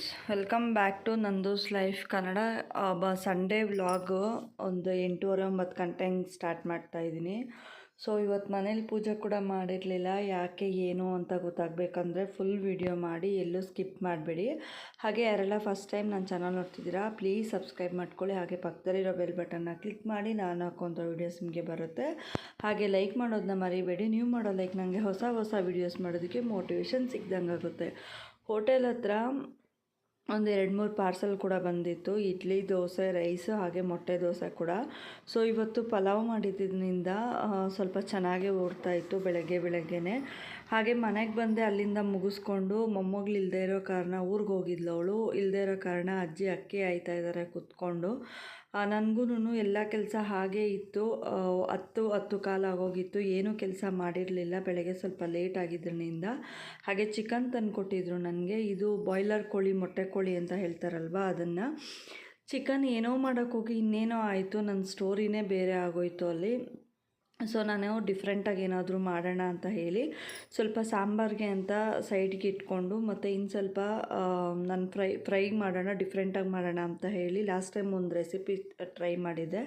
Friends welcome back to Nandu's life Kannada ಬ Sunday vlog ಒಂದು ಎಂಟೂವರೆ ಒಂಬತ್ತು ಗಂಟೆ ಹಿಂಗೆ ಸ್ಟಾರ್ಟ್ ಮಾಡ್ತಾ ಇದ್ದೀನಿ ಸೊ ಇವತ್ತು ಮನೇಲಿ ಪೂಜೆ ಕೂಡ ಮಾಡಿರಲಿಲ್ಲ. ಯಾಕೆ, ಏನು ಅಂತ ಗೊತ್ತಾಗಬೇಕಂದ್ರೆ ಫುಲ್ ವಿಡಿಯೋ ಮಾಡಿ ಎಲ್ಲೂ ಸ್ಕಿಪ್ ಮಾಡಬೇಡಿ. ಹಾಗೆ ಯಾರೆಲ್ಲ ಫಸ್ಟ್ ಟೈಮ್ ನನ್ನ ಚಾನಲ್ ನೋಡ್ತಿದ್ದೀರಾ ಪ್ಲೀಸ್ ಸಬ್ಸ್ಕ್ರೈಬ್ ಮಾಡ್ಕೊಳ್ಳಿ. ಹಾಗೆ ಪಕ್ಕದಲ್ಲಿರೋ ಬೆಲ್ ಬಟನ್ನ ಕ್ಲಿಕ್ ಮಾಡಿ ನಾನು ಹಾಕೋಂಥ ವೀಡಿಯೋಸ್ ನಿಮಗೆ ಬರುತ್ತೆ. ಹಾಗೆ ಲೈಕ್ ಮಾಡೋದನ್ನ ಮರಿಬೇಡಿ. ನೀವು ಮಾಡೋ ಲೈಕ್ ನನಗೆ ಹೊಸ ಹೊಸ ವೀಡಿಯೋಸ್ ಮಾಡೋದಕ್ಕೆ ಮೋಟಿವೇಶನ್ ಸಿಗ್ದಂಗೆ ಆಗುತ್ತೆ ಹೋಟೆಲ್ ಹತ್ರ ಒಂದು ಎರಡು ಮೂರು ಪಾರ್ಸಲ್ ಕೂಡ ಬಂದಿತ್ತು. ಇಡ್ಲಿ, ದೋಸೆ, ರೈಸ್ ಹಾಗೆ ಮೊಟ್ಟೆ ದೋಸೆ ಕೂಡ. ಸೊ ಇವತ್ತು ಪಲಾವ್ ಮಾಡಿದ್ದರಿಂದ ಸ್ವಲ್ಪ ಚೆನ್ನಾಗೇ ಓಡ್ತಾ ಇತ್ತು ಬೆಳಗ್ಗೆ ಬೆಳಗ್ಗೆನೆ. ಹಾಗೆ ಮನೆಗೆ ಬಂದೆ ಅಲ್ಲಿಂದ ಮುಗಿಸ್ಕೊಂಡು, ಮೊಮ್ಮಗಳು ಇಲ್ಲದೆ ಇರೋ ಕಾರಣ ಊರಿಗೆ ಹೋಗಿದ್ಲು ಅವಳು. ಇಲ್ಲದೆ ಇರೋ ಕಾರಣ ಅಜ್ಜಿ, ಅಕ್ಕಿ ಆಯ್ತಾ ಇದ್ದಾರೆ ಕುತ್ಕೊಂಡು. ನನಗೂ ಎಲ್ಲ ಕೆಲಸ ಹಾಗೇ ಇತ್ತು. ಹತ್ತು ಹತ್ತು ಕಾಲ ಆಗೋಗಿತ್ತು. ಏನೂ ಕೆಲಸ ಮಾಡಿರಲಿಲ್ಲ. ಬೆಳಗ್ಗೆ ಸ್ವಲ್ಪ ಲೇಟ್ ಆಗಿದ್ದರಿಂದ ಹಾಗೆ ಚಿಕನ್ ತಂದು ಕೊಟ್ಟಿದ್ರು ನನಗೆ. ಇದು ಬಾಯ್ಲರ್ ಕೋಳಿ, ಮೊಟ್ಟೆ ಕೋಳಿ ಅಂತ ಹೇಳ್ತಾರಲ್ವ ಅದನ್ನು. ಚಿಕನ್ ಏನೋ ಮಾಡೋಕ್ಕೋಗಿ ಇನ್ನೇನೋ ಆಯಿತು. ನನ್ನ ಸ್ಟೋರಿನೇ ಬೇರೆ ಆಗೋಯ್ತು ಅಲ್ಲಿ. ಸೊ ನಾನು ಡಿಫ್ರೆಂಟಾಗಿ ಏನಾದರೂ ಮಾಡೋಣ ಅಂತ ಹೇಳಿ ಸ್ವಲ್ಪ ಸಾಂಬಾರಿಗೆ ಅಂತ ಸೈಡ್ಗೆ ಇಟ್ಕೊಂಡು ಮತ್ತು ಇನ್ನು ಸ್ವಲ್ಪ ನಾನು ಫ್ರೈ ಫ್ರೈ ಮಾಡೋಣ ಡಿಫ್ರೆಂಟಾಗಿ ಮಾಡೋಣ ಅಂತ ಹೇಳಿ ಲಾಸ್ಟ್ ಟೈಮ್ ಒಂದು ರೆಸಿಪಿ ಟ್ರೈ ಮಾಡಿದ್ದೆ.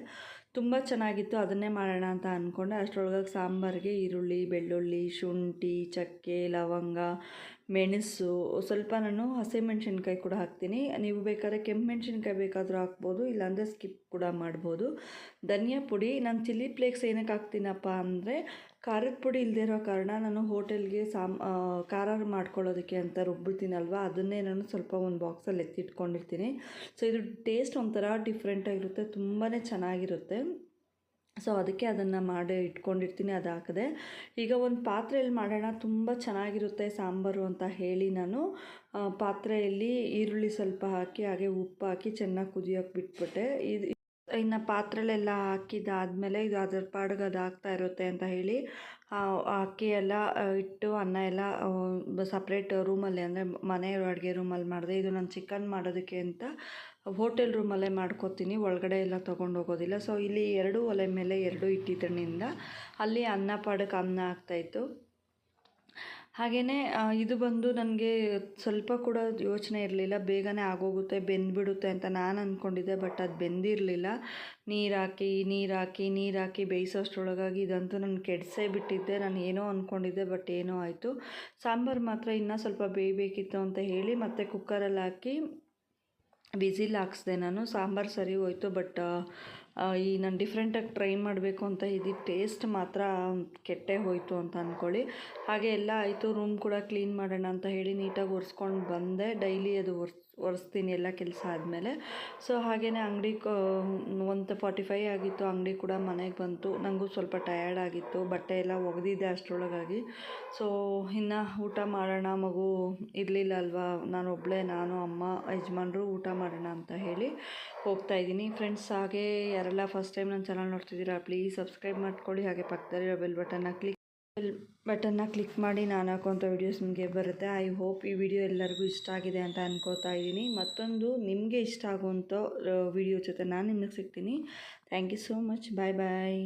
ತುಂಬ ಚೆನ್ನಾಗಿತ್ತು, ಅದನ್ನೇ ಮಾಡೋಣ ಅಂತ ಅಂದ್ಕೊಂಡೆ ಅಷ್ಟರೊಳಗೆ ಸಾಂಬಾರಿಗೆ ಈರುಳ್ಳಿ, ಬೆಳ್ಳುಳ್ಳಿ, ಶುಂಠಿ, ಚಕ್ಕೆ, ಲವಂಗ, ಮೆಣಸು, ಸ್ವಲ್ಪ ನಾನು ಹಸಿಮೆಣ್ಸಿನ್ಕಾಯಿ ಕೂಡ ಹಾಕ್ತೀನಿ. ನೀವು ಬೇಕಾದ್ರೆ ಕೆಂಪು ಮೆಣಸಿನ್ಕಾಯಿ ಬೇಕಾದರೂ ಹಾಕ್ಬೋದು, ಇಲ್ಲಾಂದರೆ ಸ್ಕಿಪ್ ಕೂಡ ಮಾಡ್ಬೋದು. ಧನಿಯಾ ಪುಡಿ, ನಾನು ಚಿಲ್ಲಿ ಫ್ಲೇಕ್ಸ್ ಏನಕ್ಕೆ ಹಾಕ್ತೀನಪ್ಪ ಅಂದರೆ ಖಾರದ ಪುಡಿ ಇಲ್ಲದೇ ಇರೋ ಕಾರಣ ನಾನು ಹೋಟೆಲ್ಗೆ ಸಾಮ್ ಖಾರ ಮಾಡ್ಕೊಳ್ಳೋದಕ್ಕೆ ಅಂತ ರುಬ್ಬಿರ್ತೀನಲ್ವ ಅದನ್ನೇ ನಾನು ಸ್ವಲ್ಪ ಒಂದು ಬಾಕ್ಸಲ್ಲಿ ಎತ್ತಿಟ್ಕೊಂಡಿರ್ತೀನಿ. ಸೊ, ಇದು ಟೇಸ್ಟ್ ಒಂಥರ ಡಿಫ್ರೆಂಟಾಗಿರುತ್ತೆ ತುಂಬಾ ಚೆನ್ನಾಗಿರುತ್ತೆ. ಸೊ, ಅದಕ್ಕೆ ಅದನ್ನು ಮಾಡಿ ಇಟ್ಕೊಂಡಿರ್ತೀನಿ, ಅದು ಹಾಕಿದೆ. ಈಗ ಒಂದು ಪಾತ್ರೆಯಲ್ಲಿ ಮಾಡೋಣ. ತುಂಬ ಚೆನ್ನಾಗಿರುತ್ತೆ ಸಾಂಬಾರು ಅಂತ ಹೇಳಿ ನಾನು ಪಾತ್ರೆಯಲ್ಲಿ ಈರುಳ್ಳಿ ಸ್ವಲ್ಪ ಹಾಕಿ, ಹಾಗೆ ಉಪ್ಪು ಹಾಕಿ ಚೆನ್ನಾಗಿ ಕುದಿಯೋಕೆ ಬಿಟ್ಬಿಟ್ಟೆ. ಇದು ಇನ್ನು ಪಾತ್ರೆಲೆಲ್ಲ ಹಾಕಿದ್ದಾದಮೇಲೆ ಇದು ಅದ್ರ ಪಾಡಿಗೆ ಅದು ಆಗ್ತಾ ಇರುತ್ತೆ ಅಂತ ಹೇಳಿ ಅಕ್ಕಿ ಎಲ್ಲ ಇಟ್ಟು ಅನ್ನ ಎಲ್ಲ ಸಪ್ರೇಟ್ ರೂಮಲ್ಲಿ ಅಂದರೆ ಮನೆ ಅಡುಗೆ ರೂಮಲ್ಲಿ ಮಾಡಿದೆ. ಇದು ನಾನು ಚಿಕನ್ ಮಾಡೋದಕ್ಕೆ ಅಂತ ಹೋಟೆಲ್ ರೂಮಲ್ಲೇ ಮಾಡ್ಕೋತೀನಿ. ಒಳಗಡೆ ಎಲ್ಲ ತೊಗೊಂಡು ಹೋಗೋದಿಲ್ಲ. ಸೊ ಇಲ್ಲಿ ಎರಡು ಒಲೆ ಮೇಲೆ ಎರಡು ಇಟ್ಟಿದ್ದರಿಂದ ಅಲ್ಲಿ ಅನ್ನ ಪಾಡಕ್ಕೆ ಅನ್ನ ಆಗ್ತಾಯಿತ್ತು ಹಾಗೆಯೇ ಇದು ಬಂದು ನನಗೆ ಸ್ವಲ್ಪ ಕೂಡ ಯೋಚನೆ ಇರಲಿಲ್ಲ. ಬೇಗನೆ ಆಗೋಗುತ್ತೆ, ಬೆಂದ್ಬಿಡುತ್ತೆ ಅಂತ ನಾನು ಅಂದ್ಕೊಂಡಿದ್ದೆ ಬಟ್ ಅದು ಬೆಂದಿರಲಿಲ್ಲ. ನೀರು ಹಾಕಿ ನೀರು ಹಾಕಿ ನೀರು ಹಾಕಿ ಬೇಯಿಸೋಷ್ಟ್ರೊಳಗಾಗಿ ಇದಂತೂ ನಾನು ಕೆಡಿಸೇ ಬಿಟ್ಟಿದ್ದೆ. ನಾನು ಏನೋ ಅಂದ್ಕೊಂಡಿದ್ದೆ ಬಟ್ ಏನೋ ಆಯಿತು. ಸಾಂಬಾರು ಮಾತ್ರ ಇನ್ನೂ ಸ್ವಲ್ಪ ಬೇಯಬೇಕಿತ್ತು ಅಂತ ಹೇಳಿ ಮತ್ತೆ ಕುಕ್ಕರಲ್ಲಿ ಹಾಕಿ, ವಿಸಿಲ್ ಹಾಕ್ಸ್ದೆ ನಾನು. ಸಾಂಬಾರು ಸರಿ ಹೋಯ್ತು, ಬಟ್ ಈ ನಾನು ಡಿಫ್ರೆಂಟಾಗಿ ಟ್ರೈ ಮಾಡಬೇಕು ಅಂತ ಇದ್ದಿದ್ದು ಟೇಸ್ಟ್ ಮಾತ್ರ ಕೆಟ್ಟೇ ಹೋಯಿತು ಅಂತ ಅಂದ್ಕೊಳ್ಳಿ ಹಾಗೆ ಎಲ್ಲ ಆಯಿತು ರೂಮ್ ಕೂಡ ಕ್ಲೀನ್ ಮಾಡೋಣ ಅಂತ ಹೇಳಿ ನೀಟಾಗಿ ಒರೆಸ್ಕೊಂಡು ಬಂದೆ. ಡೈಲಿ ಅದು ಒರೆಸ್, ಒರೆಸ್ತೀನಿ ಎಲ್ಲ ಕೆಲಸ ಆದಮೇಲೆ. ಸೊ ಹಾಗೆಯೇ ಅಂಗಡಿ ಒಂದು ಫಾರ್ಟಿ ಫೈ ಆಗಿತ್ತು, ಅಂಗಡಿ ಕೂಡ ಮನೆಗೆ ಬಂತು. ನನಗೂ ಸ್ವಲ್ಪ ಟಯರ್ಡ್ ಆಗಿತ್ತು, ಬಟ್ಟೆ ಎಲ್ಲ ಒಗೆದಿದ್ದೆ ಅಷ್ಟರೊಳಗಾಗಿ. ಸೊ ಇನ್ನು ಊಟ ಮಾಡೋಣ, ಮಗು ಇರಲಿಲ್ಲ ಅಲ್ವಾ? ನಾನು ಒಬ್ಬಳೇ ನಾನು, ಅಮ್ಮ, ಯಜಮಾನರು ಊಟ ಮಾಡೋಣ ಅಂತ ಹೇಳಿ. ಹೋಗ್ತಾ ಇದ್ದೀನಿ. ಫ್ರೆಂಡ್ಸ್ ಹಾಗೆ ಯಾರೆಲ್ಲ ಫಸ್ಟ್ ಟೈಮ್ ನನ್ನ ಚಾನಲ್ ನೋಡ್ತಿದ್ದೀರಾ ಪ್ಲೀಸ್ ಸಬ್ಸ್ಕ್ರೈಬ್ ಮಾಡ್ಕೊಳ್ಳಿ. ಹಾಗೆ ಪಕ್ಕದಲ್ಲಿರೋ ಬೆಲ್ ಬಟನ್ನ ಕ್ಲಿಕ್ ಬೆಲ್ ಬಟನ್ನ ಕ್ಲಿಕ್ ಮಾಡಿ ನಾನು ಹಾಕುವಂಥ ವೀಡಿಯೋಸ್ ನಿಮಗೆ ಬರುತ್ತೆ. ಐ ಹೋಪ್ ಈ ವಿಡಿಯೋ ಎಲ್ಲರಿಗೂ ಇಷ್ಟ ಆಗಿದೆ ಅಂತ ಅನ್ಕೋತಾ ಇದ್ದೀನಿ. ಮತ್ತೊಂದು ನಿಮಗೆ ಇಷ್ಟ ಆಗುವಂಥ ವಿಡಿಯೋ ಜೊತೆ ನಾನು ನಿಮಗೆ ಸಿಗ್ತೀನಿ. Thank you so much bye bye